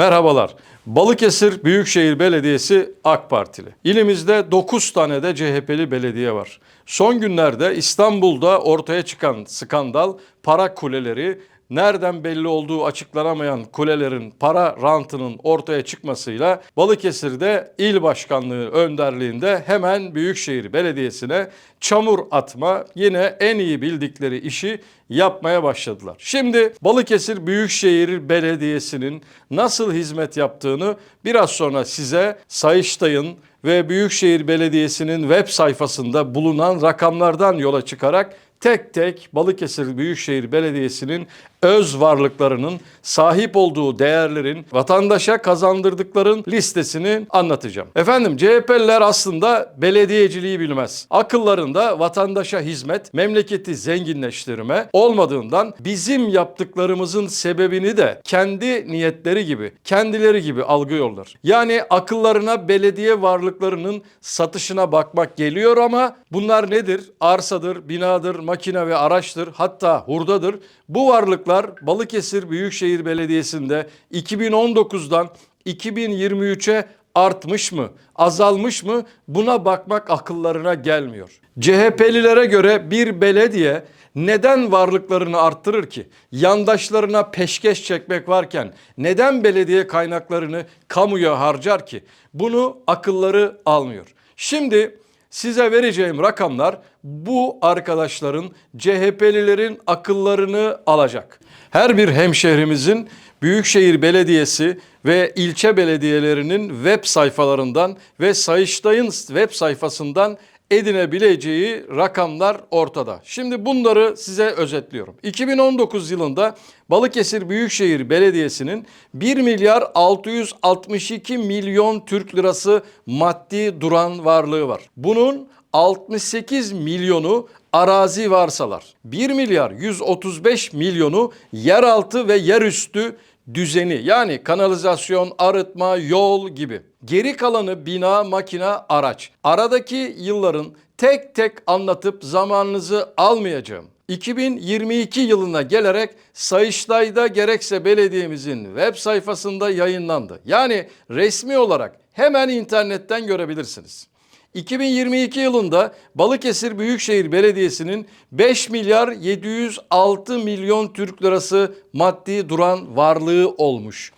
Merhabalar. Balıkesir Büyükşehir Belediyesi AK Partili. İlimizde 9 tane de CHP'li belediye var. Son günlerde İstanbul'da ortaya çıkan skandal para kuleleri nereden belli olduğu açıklanamayan kulelerin para rantının ortaya çıkmasıyla Balıkesir'de il başkanlığı önderliğinde hemen Büyükşehir Belediyesi'ne çamur atma yine en iyi bildikleri işi yapmaya başladılar. Şimdi Balıkesir Büyükşehir Belediyesi'nin nasıl hizmet yaptığını biraz sonra size Sayıştay'ın ve Büyükşehir Belediyesi'nin web sayfasında bulunan rakamlardan yola çıkarak tek tek Balıkesir Büyükşehir Belediyesi'nin öz varlıklarının sahip olduğu değerlerin vatandaşa kazandırdıkların listesini anlatacağım. Efendim CHP'liler aslında belediyeciliği bilmez. Akıllarında vatandaşa hizmet, memleketi zenginleştirme olmadığından bizim yaptıklarımızın sebebini de kendi niyetleri gibi, kendileri gibi algılıyorlar. Yani akıllarına belediye varlıklarının satışına bakmak geliyor ama bunlar nedir? Arsadır, binadır, makine ve araçtır, hatta hurdadır. Bu varlıklar Balıkesir Büyükşehir Belediyesi'nde 2019'dan 2023'e artmış mı, azalmış mı buna bakmak akıllarına gelmiyor. CHP'lilere göre bir belediye neden varlıklarını arttırır ki? Yandaşlarına peşkeş çekmek varken neden belediye kaynaklarını kamuya harcar ki? Bunu akılları almıyor. Şimdi size vereceğim rakamlar bu arkadaşların CHP'lilerin akıllarını alacak. Her bir hemşehrimizin Büyükşehir Belediyesi ve ilçe belediyelerinin web sayfalarından ve Sayıştay'ın web sayfasından edinebileceği rakamlar ortada. Şimdi bunları size özetliyorum. 2019 yılında Balıkesir Büyükşehir Belediyesi'nin 1 milyar 662 milyon Türk lirası maddi duran varlığı var. Bunun 68 milyonu arazi varsalar. 1 milyar 135 milyonu yeraltı ve yerüstü düzeni yani kanalizasyon, arıtma, yol gibi. Geri kalanı bina, makina, araç. Aradaki yılların tek tek anlatıp zamanınızı almayacağım. 2022 yılına gelerek Sayıştay'da gerekse belediyemizin web sayfasında yayınlandı. Yani resmi olarak hemen internetten görebilirsiniz. 2022 yılında Balıkesir Büyükşehir Belediyesi'nin 5 milyar 706 milyon Türk lirası maddi duran varlığı olmuş.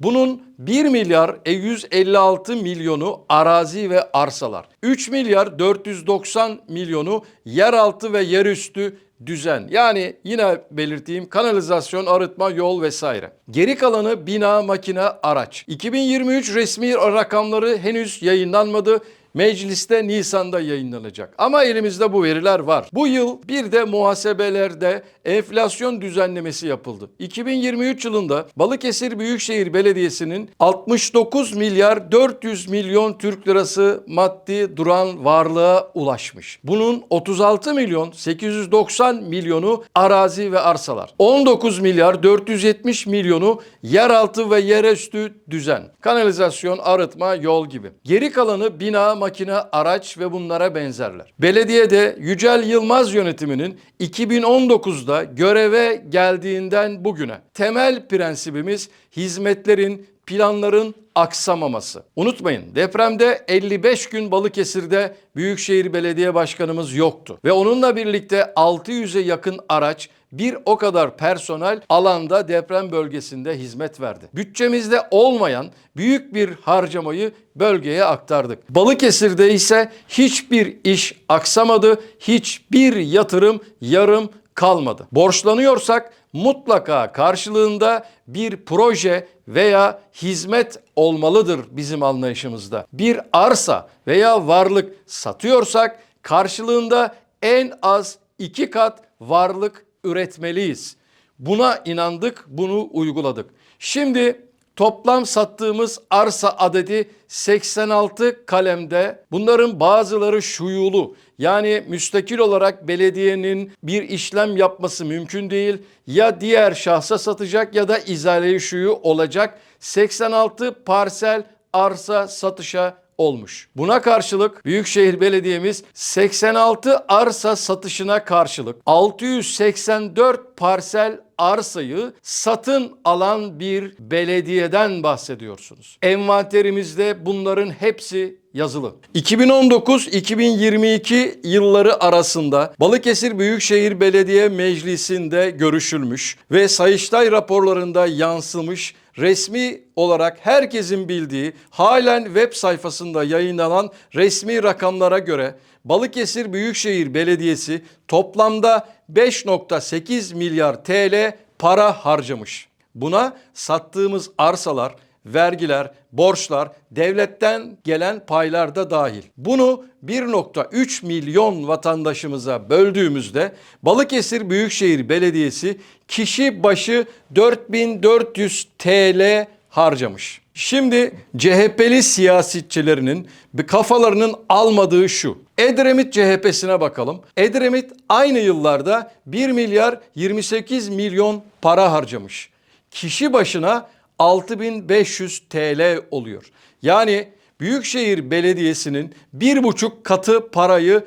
Bunun 1 milyar 156 milyonu arazi ve arsalar. 3 milyar 490 milyonu yeraltı ve yerüstü düzen. Yani yine belirteyim kanalizasyon, arıtma, yol vesaire. Geri kalanı bina, makine, araç. 2023 resmi rakamları henüz yayınlanmadı. Mecliste Nisan'da yayınlanacak. Ama elimizde bu veriler var. Bu yıl bir de muhasebelerde enflasyon düzenlemesi yapıldı. 2023 yılında Balıkesir Büyükşehir Belediyesi'nin 69 milyar 400 milyon Türk lirası maddi duran varlığa ulaşmış. Bunun 36 milyon 890 milyonu arazi ve arsalar. 19 milyar 470 milyonu yeraltı ve yerüstü düzen. Kanalizasyon, arıtma, yol gibi. Geri kalanı bina, makine, araç ve bunlara benzerler. Belediyede Yücel Yılmaz yönetiminin 2019'da göreve geldiğinden bugüne temel prensibimiz hizmetlerin, planların aksamaması. Unutmayın depremde 55 gün Balıkesir'de Büyükşehir Belediye Başkanımız yoktu. Ve onunla birlikte 600'e yakın araç bir o kadar personel alanda deprem bölgesinde hizmet verdi. Bütçemizde olmayan büyük bir harcamayı bölgeye aktardık. Balıkesir'de ise hiçbir iş aksamadı, hiçbir yatırım yarım kalmadı. Borçlanıyorsak mutlaka karşılığında bir proje veya hizmet olmalıdır bizim anlayışımızda. Bir arsa veya varlık satıyorsak karşılığında en az iki kat varlık üretmeliyiz. Buna inandık, bunu uyguladık. Şimdi toplam sattığımız arsa adedi 86 kalemde. Bunların bazıları şuyulu. Yani müstakil olarak belediyenin bir işlem yapması mümkün değil. Ya diğer şahsa satacak ya da izale şuyu olacak. 86 parsel arsa satışa olmuş. Buna karşılık Büyükşehir Belediye'miz 86 arsa satışına karşılık 684 parsel arsayı satın alan bir belediyeden bahsediyorsunuz. Envanterimizde bunların hepsi yazılı. 2019-2022 yılları arasında Balıkesir Büyükşehir Belediye Meclisi'nde görüşülmüş ve Sayıştay raporlarında yansımış resmi olarak herkesin bildiği halen web sayfasında yayınlanan resmi rakamlara göre Balıkesir Büyükşehir Belediyesi toplamda 5.8 milyar TL para harcamış. Buna sattığımız arsalar, vergiler, borçlar, devletten gelen paylar da dahil. Bunu 1.3 milyon vatandaşımıza böldüğümüzde Balıkesir Büyükşehir Belediyesi kişi başı 4400 TL harcamış. Şimdi CHP'li siyasetçilerinin bir kafalarının almadığı şu. Edremit CHP'sine bakalım. Edremit aynı yıllarda 1 milyar 28 milyon para harcamış. Kişi başına 6500 TL oluyor. Yani Büyükşehir Belediyesi'nin bir buçuk katı parayı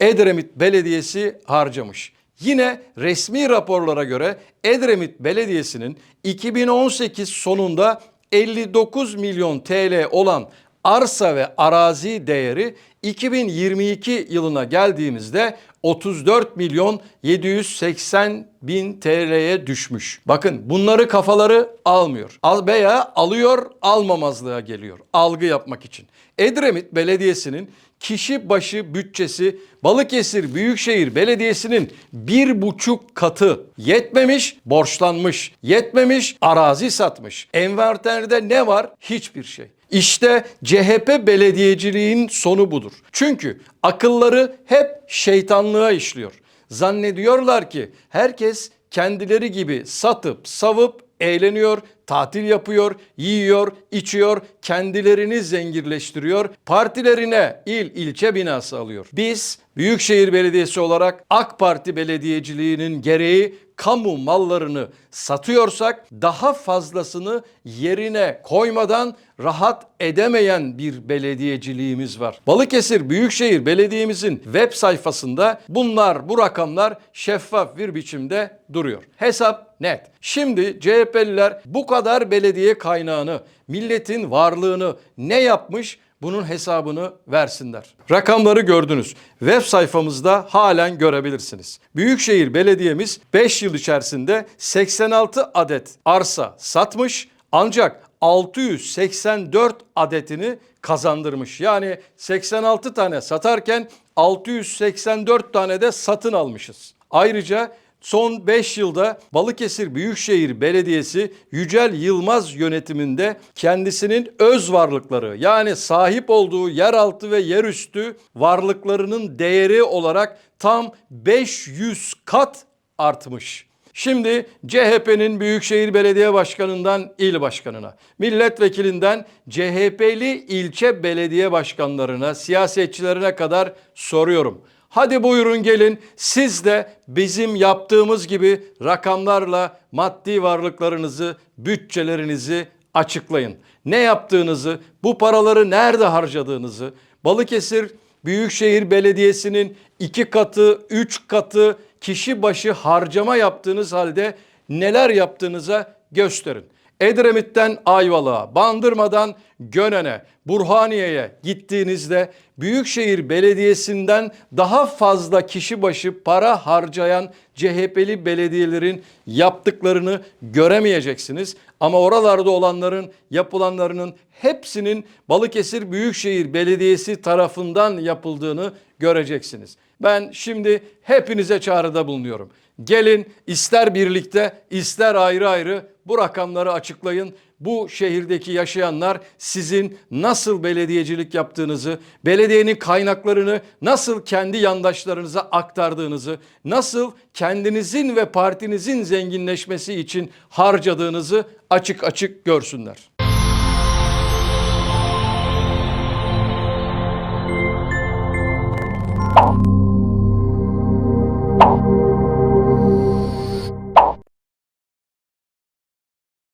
Edremit Belediyesi harcamış. Yine resmi raporlara göre Edremit Belediyesi'nin 2018 sonunda 59 milyon TL olan arsa ve arazi değeri 2022 yılına geldiğimizde 34 milyon 780 bin TL'ye düşmüş. Bakın bunları kafaları almıyor. Al veya alıyor almamazlığa geliyor. Algı yapmak için. Edremit Belediyesi'nin kişi başı bütçesi Balıkesir Büyükşehir Belediyesi'nin bir buçuk katı yetmemiş, borçlanmış, yetmemiş, arazi satmış. Envanterde ne var? Hiçbir şey. İşte CHP belediyeciliğin sonu budur. Çünkü akılları hep şeytanlığa işliyor. Zannediyorlar ki herkes kendileri gibi satıp savup eğleniyor, tatil yapıyor, yiyor, içiyor, kendilerini zenginleştiriyor, partilerine il ilçe binası alıyor. Biz Büyükşehir Belediyesi olarak AK Parti belediyeciliğinin gereği kamu mallarını satıyorsak daha fazlasını yerine koymadan rahat edemeyen bir belediyeciliğimiz var. Balıkesir Büyükşehir Belediye'mizin web sayfasında bunlar bu rakamlar şeffaf bir biçimde duruyor. Hesap net. Şimdi CHP'liler bu kadar belediye kaynağını, milletin varlığını ne yapmış? Bunun hesabını versinler. Rakamları gördünüz. Web sayfamızda halen görebilirsiniz. Büyükşehir Belediye'miz 5 yıl içerisinde 86 adet arsa satmış ancak 684 adetini kazandırmış. Yani 86 tane satarken 684 tane de satın almışız. Ayrıca Son 5 yılda Balıkesir Büyükşehir Belediyesi Yücel Yılmaz yönetiminde kendisinin öz varlıkları yani sahip olduğu yeraltı ve yerüstü varlıklarının değeri olarak tam 500 kat artmış. Şimdi CHP'nin Büyükşehir Belediye Başkanı'ndan il başkanına, milletvekilinden CHP'li ilçe belediye başkanlarına, siyasetçilerine kadar soruyorum. Hadi buyurun gelin siz de bizim yaptığımız gibi rakamlarla maddi varlıklarınızı, bütçelerinizi açıklayın. Ne yaptığınızı, bu paraları nerede harcadığınızı, Balıkesir Büyükşehir Belediyesi'nin iki katı, üç katı kişi başı harcama yaptığınız halde neler yaptığınıza gösterin. Edremit'ten Ayvalık'a, Bandırma'dan Gönen'e, Burhaniye'ye gittiğinizde Büyükşehir Belediyesi'nden daha fazla kişi başı para harcayan CHP'li belediyelerin yaptıklarını göremeyeceksiniz. Ama oralarda olanların yapılanlarının hepsinin Balıkesir Büyükşehir Belediyesi tarafından yapıldığını göreceksiniz. Ben şimdi hepinize çağrıda bulunuyorum. Gelin ister birlikte ister ayrı ayrı bu rakamları açıklayın. Bu şehirdeki yaşayanlar sizin nasıl belediyecilik yaptığınızı, belediyenin kaynaklarını nasıl kendi yandaşlarınıza aktardığınızı, nasıl kendinizin ve partinizin zenginleşmesi için harcadığınızı açık açık görsünler.